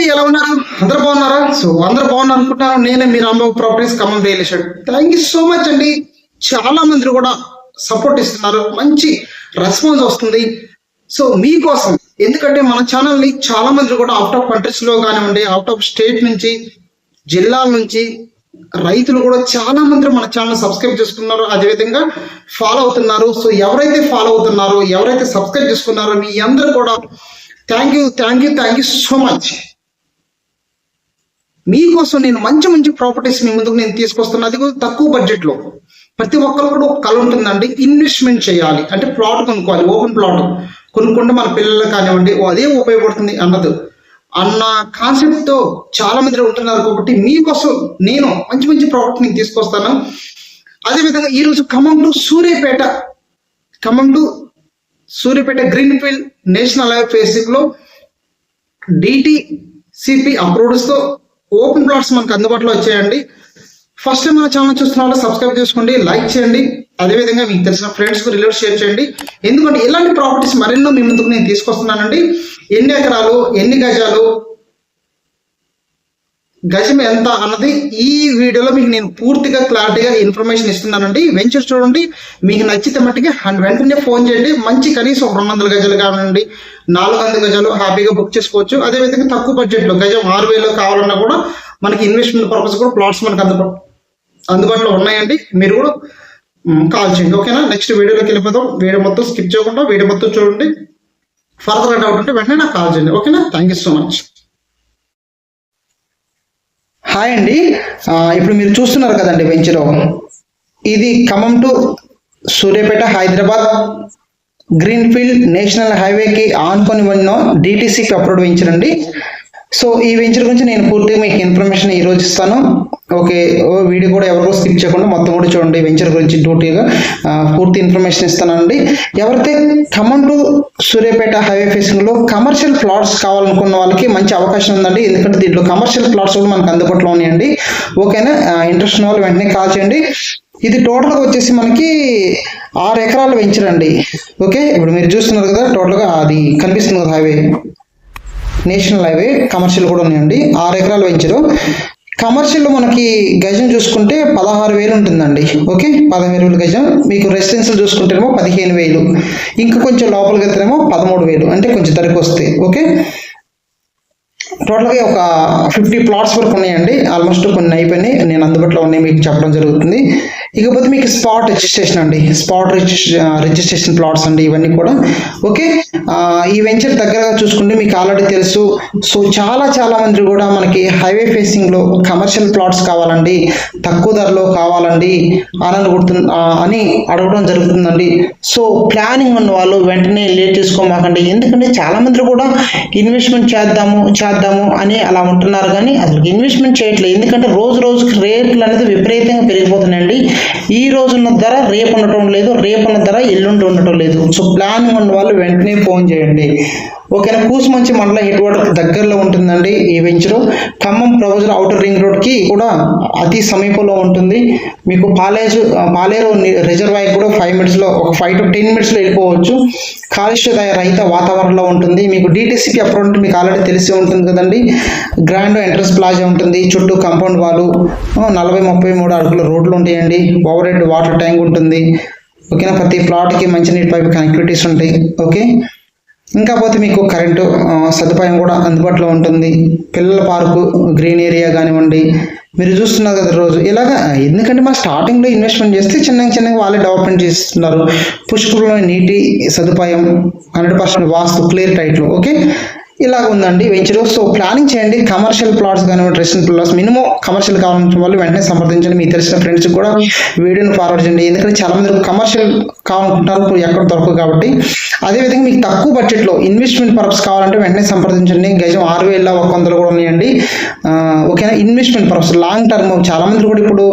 అండి ఎలా ఉన్నారు? అందరు బాగున్నారా? సో అందరు బాగున్నారు అనుకుంటున్నాను. నేనే మీ Rambabu properties Khammam real estate. Thank you so much అండి. చాలా మంది కూడా సపోర్ట్ ఇస్తున్నారు మంచి రెస్పాన్స్ వస్తుంది. సో మీకోసం ఎందుకంటే మన ఛానల్ని చాలా మంది కూడా అవుట్ ఆఫ్ కంట్రీస్లో కానివ్వండి అవుట్ ఆఫ్ స్టేట్ నుంచి జిల్లాల నుంచి రైతులు కూడా చాలా మంది మన ఛానల్ సబ్స్క్రైబ్ చేసుకున్నారు. అదేవిధంగా ఫాలో అవుతున్నారు. సో ఎవరైతే ఫాలో అవుతున్నారో ఎవరైతే సబ్స్క్రైబ్ చేసుకున్నారో మీ అందరూ కూడా thank you thank you thank you so much మీకోసం నేను మంచి మంచి ప్రాపర్టీస్ మీ ముందుకు నేను తీసుకొస్తున్నా. అది కూడా తక్కువ బడ్జెట్లో. ప్రతి ఒక్కరు కూడా ఒక కళ ఉంటుందండి. ఇన్వెస్ట్మెంట్ చేయాలి. అంటే ప్లాట్ కొనుక్కోవాలి. ఓపెన్ ప్లాట్ కొనుక్కుంటే మన పిల్లలకు కానివ్వండి ఓ అదే ఉపయోగపడుతుంది అన్నది. అన్న కాన్సెప్ట్తో చాలా మంది ఉంటున్నారు కాబట్టి మీకోసం నేను మంచి మంచి ప్రాపర్టీ నేను తీసుకొస్తాను. అదేవిధంగా ఈరోజు Khammam to Suryapet Khammam to Suryapet green field national highway ఫేసింగ్లో డిటిసిపి అప్రూవ్డ్స్తో ఓపెన్ ప్లాట్స్ మనకు అందుబాటులో వచ్చాయండి. ఫస్ట్ టైం మన ఛానల్ చూస్తున్న వాళ్ళు సబ్స్క్రైబ్ చేసుకోండి లైక్ చేయండి. అదేవిధంగా మీకు తెలిసిన ఫ్రెండ్స్కు రిలేట్ షేర్ చేయండి. ఎందుకంటే ఇలాంటి ప్రాపర్టీస్ మరెన్నో మీ ముందుకు నేను తీసుకొస్తున్నానండి. ఎన్ని ఎకరాలు ఎన్ని గజాలు గజం ఎంత అన్నది ఈ వీడియోలో మీకు నేను పూర్తిగా క్లారిటీగా ఇన్ఫర్మేషన్ ఇస్తున్నానండి. వెంచర్ చూడండి మీకు నచ్చితే మట్టికి అండ్ వెంటనే ఫోన్ చేయండి. మంచి కనీసం రెండు వందల గజాలు కావాలండి నాలుగు వందల గజాలు హ్యాపీగా బుక్ చేసుకోవచ్చు. అదేవిధంగా తక్కువ బడ్జెట్లో గజం ఆరు వేలు కావాలన్నా కూడా మనకి ఇన్వెస్ట్మెంట్ పర్పస్ కూడా ప్లాట్స్ మనకు అందుబాటు అందుబాటులో ఉన్నాయండి. మీరు కూడా కాల్ చేయండి. ఓకేనా నెక్స్ట్ వీడియోలోకి వెళ్ళిపోతాం వీడియో మొత్తం స్కిప్ చేయకుండా వీడియో మొత్తం చూడండి. ఫర్దర్ డౌట్ ఉంటే వెంటనే నాకు కాల్ చేయండి. ఓకేనా thank you so much hi అండి. ఇప్పుడు మీరు చూస్తున్నారు కదండి వెంచర్ ఇది Khammam to Suryapet Hyderabad greenfield national హైవేకి ఆనుకొని ఉన్న డిటీసీకి అప్రోడ్ వెంచర్ అండి. సో ఈ వెంచర్ గురించి నేను పూర్తిగా మీకు ఇన్ఫర్మేషన్ ఈ రోజు ఇస్తాను. ఓకే ఓ వీడియో కూడా ఎవరికో స్కిప్ చేయకుండా మొత్తం కూడా చూడండి వెంచర్ గురించి డ్యూటీగా పూర్తి ఇన్ఫర్మేషన్ ఇస్తానండి. ఎవరైతే ఖమ్మం టు సూర్యాపేట హైవే ఫేసింగ్లో కమర్షియల్ ప్లాట్స్ కావాలనుకున్న వాళ్ళకి మంచి అవకాశం ఉందండి. ఎందుకంటే దీంట్లో కమర్షియల్ ప్లాట్స్ కూడా మనకు అందుబాటులో ఉన్నాయండి. ఓకేనా? ఇంట్రెస్ట్ ఉన్న వాళ్ళు వెంటనే కాల్ చేయండి. ఇది టోటల్గా వచ్చేసి మనకి ఆరు ఎకరాలు వెంచరండి ఓకే ఇప్పుడు మీరు చూస్తున్నారు కదా టోటల్గా అది కనిపిస్తుంది కదా హైవే నేషనల్ హైవే కమర్షియల్ కూడా ఉన్నాయండి. ఆరు ఎకరాలు పెంచారు. కమర్షియల్లో మనకి గజం చూసుకుంటే పదహారు వేలు ఉంటుందండి. ఓకే? పదహారు వేలు గజం. మీకు రెసిడెన్షియల్ చూసుకుంటేనేమో పదిహేను వేలు. ఇంకా కొంచెం లోపలికి వెళ్తేనేమో పదమూడు వేలు. అంటే కొంచెం ధరకు వస్తాయి ఓకే? టోటల్గా ఒక ఫిఫ్టీ ప్లాట్స్ వరకు ఉన్నాయండి. ఆల్మోస్ట్ కొన్ని అయిపోయినాయి. నేను అందుబాటులో ఉన్నాయి. మీకు చెప్పడం జరుగుతుంది. ఇకపోతే మీకు స్పాట్ రిజిస్ట్రేషన్ అండి. స్పాట్ రిజిస్ట్రేషన్ ప్లాట్స్ అండి ఇవన్నీ కూడా. ఓకే ఈ వెంచర్ దగ్గరగా చూసుకుంటే మీకు ఆల్రెడీ తెలుసు. సో చాలా చాలా మంది కూడా మనకి హైవే ఫేసింగ్లో కమర్షియల్ ప్లాట్స్ కావాలండి. తక్కువ ధరలో కావాలండి. అని అనుకుంటు అని అడగడం జరుగుతుందండి. సో ప్లానింగ్ ఉన్న వాళ్ళు వెంటనే లేట్ చేసుకోమాకండి ఎందుకంటే చాలా మంది కూడా ఇన్వెస్ట్మెంట్ చేద్దాము చేద్దాము అని అలా ఉంటున్నారు. కానీ అసలు ఇన్వెస్ట్మెంట్ చేయట్లేదు. ఎందుకంటే రోజు రోజుకి రేట్లు అనేది విపరీతంగా పెరిగిపోతున్నాయండి. ఈ రోజు ఉన్న ధర రేపు ఉండటం లేదు రేపు ఉన్న ధర ఎల్లుండి ఉండటం లేదు. సో ప్లానింగ్ ఉన్న వాళ్ళు వెంటనే ఫోన్ చేయండి. ఓకేనా కూసుమంచి మండలం హెడ్ దగ్గరలో ఉంటుందండి ఈ venture Khammam professor outer ring రోడ్కి కూడా అతి సమీపంలో ఉంటుంది. మీకు పాలేజ్ పాలేరు రిజర్వాయర్ కూడా ఫైవ్ మినిట్స్లో ఒక ఫైవ్ టు టెన్ మినిట్స్లో వెళ్ళిపోవచ్చు. కాలుష్యదాయ రహిత వాతావరణంలో ఉంటుంది. మీకు డిటిసిపి అప్రౌంట్ మీకు ఆల్రెడీ తెలిసి ఉంటుంది కదండి. గ్రాండ్ ఎంట్రన్స్ ప్లాజా ఉంటుంది. చుట్టూ కాంపౌండ్ వాళ్ళు నలభై ముప్పై మూడు అడుగుల రోడ్లు ఉంటాయండి. ఓవర్ హెడ్ వాటర్ ట్యాంక్ ఉంటుంది ఓకేనా ప్రతి ప్లాట్కి మంచినీటి పైపు కనెక్టివిటీస్ ఉంటాయి. ఓకే ఇంకా పోతే మీకు కరెంటు సదుపాయం కూడా అందుబాటులో ఉంటుంది. పిల్లల పార్కు గ్రీన్ ఏరియా కానివ్వండి. మీరు చూస్తున్నారు కదా రోజు. ఇలాగా ఎందుకంటే మా స్టార్టింగ్లో ఇన్వెస్ట్మెంట్ చేస్తే చిన్నగా చిన్నగా వాళ్ళే డెవలప్మెంట్ చేస్తున్నారు. పుష్కలంలో నీటి సదుపాయం హండ్రెడ్ పర్సెంట్ వాస్తు క్లియర్ టైట్లు ఓకే ఇలాగ ఉందండి. వెంచర్ సో ప్లానింగ్ చేయండి. కమర్షియల్ ప్లాట్స్ కానివ్వండి రెసిడెంట్ ప్లాట్స్ మినిమం కమర్షియల్ కావాలనుకున్న వాళ్ళు వెంటనే సంప్రదించండి. మీకు తెలిసిన ఫ్రెండ్స్ కూడా వీడియోని ఫార్వర్డ్ చేయండి. ఎందుకంటే చాలా మంది కమర్షియల్ కావాలనుకుంటారు ఇప్పుడు ఎక్కడ దొరకవు కాబట్టి. అదేవిధంగా మీకు తక్కువ బడ్జెట్లో ఇన్వెస్ట్మెంట్ పర్పస్ కావాలంటే వెంటనే సంప్రదించండి. గజం ఆరు వేల ఒక వందలు కూడా ఉన్నాయండి. ఓకేనా? ఇన్వెస్ట్మెంట్ పర్పస్ లాంగ్ టర్మ్ చాలా మంది కూడా ఇప్పుడు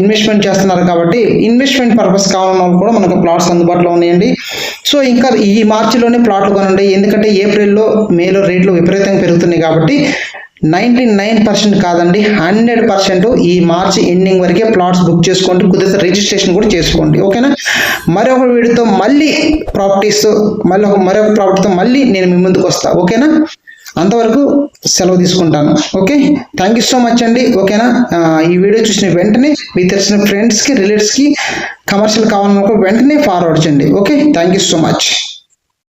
ఇన్వెస్ట్మెంట్ చేస్తున్నారు కాబట్టి ఇన్వెస్ట్మెంట్ పర్పస్ కావాలన్న వాళ్ళు కూడా మనకు ప్లాట్స్ అందుబాటులో ఉన్నాయండి. సో ఇంకా ఈ మార్చిలోనే ప్లాట్లు కొనండి. ఎందుకంటే ఏప్రిల్లో మేలో రేట్లు విపరీతంగా పెరుగుతున్నాయి కాబట్టి నైంటీ నైన్ పర్సెంట్ కాదండి హండ్రెడ్ పర్సెంట్ ఈ మార్చ్ ఎండింగ్ వరకే ప్లాట్స్ బుక్ చేసుకోండి కుదిరితే రిజిస్ట్రేషన్ కూడా చేసుకోండి. ఓకేనా? మరొక వీడియోతో మళ్ళీ ప్రాపర్టీస్ మళ్ళీ మరొక ప్రాపర్టీతో మళ్ళీ నేను మీ ముందుకు వస్తాను ఓకేనా? అంతవరకు సెలవు తీసుకుంటాను. Okay? Thank you so much అండి. ఓకేనా? ఈ వీడియో చూసిన వెంటనే మీ తెలిసిన ఫ్రెండ్స్కి రిలేటివ్స్కి కమర్షియల్ కావాలనుకో వెంటనే ఫార్వర్డ్ చేయండి. Okay? Thank you so much